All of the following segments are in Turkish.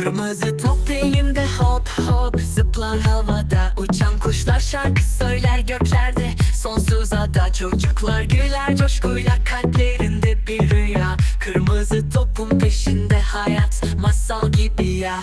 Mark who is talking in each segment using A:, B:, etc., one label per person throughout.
A: Kırmızı top elimde hop hop. Zıplar havada Uçan kuşlar şarkı söyler göklerde. Sonsuza da çocuklar güler coşkuyla Kalplerinde bir rüya. Kırmızı topun peşinde hayat Masal gibi ya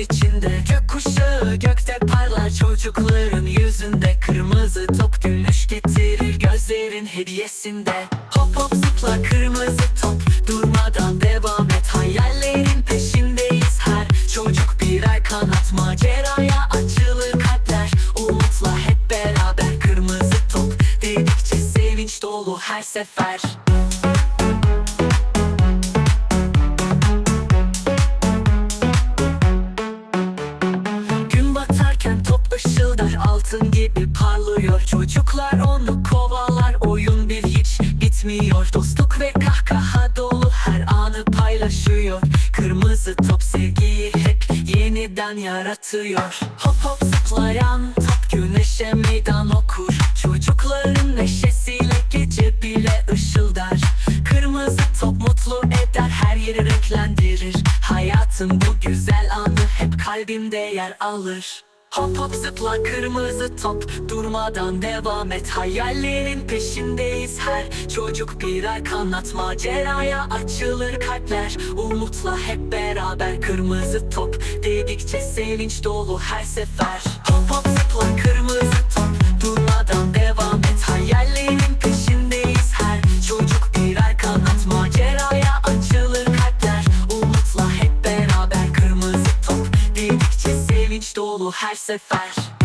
A: içinde Gökkuşağı gökte parlar Çocukların yüzünde. Kırmızı top gülüş getirir Gözlerin hediyesinde. Hop hop zıpla kırmızı top Durmadan devam et. Hayallerin peşindeyiz her Çocuk birer kanat. Maceraya açılır kalpler Umutla hep beraber. Kırmızı top dedikçe sevinç dolu her sefer bitmiyor Dostluk ve kahkaha dolu her anı paylaşıyor. Kırmızı top sevgiyi hep yeniden yaratıyor. Hop hop zıplayan top güneşe meydan okur. Çocukların neşesiyle gece bile ışıldar. Kırmızı top mutlu eder her yeri renklendirir. Hayatın bu güzel anı hep kalbimde yer alır Hop hop zıpla kırmızı top. Durmadan devam et. Hayallerin peşindeyiz. Her Çocuk birer kanat. Maceraya açılır kalpler. Umutla hep beraber Kırmızı top. Dedikçe sevinç dolu her sefer. Hop hop zıpla kırmızı top Sevinç dolu her sefer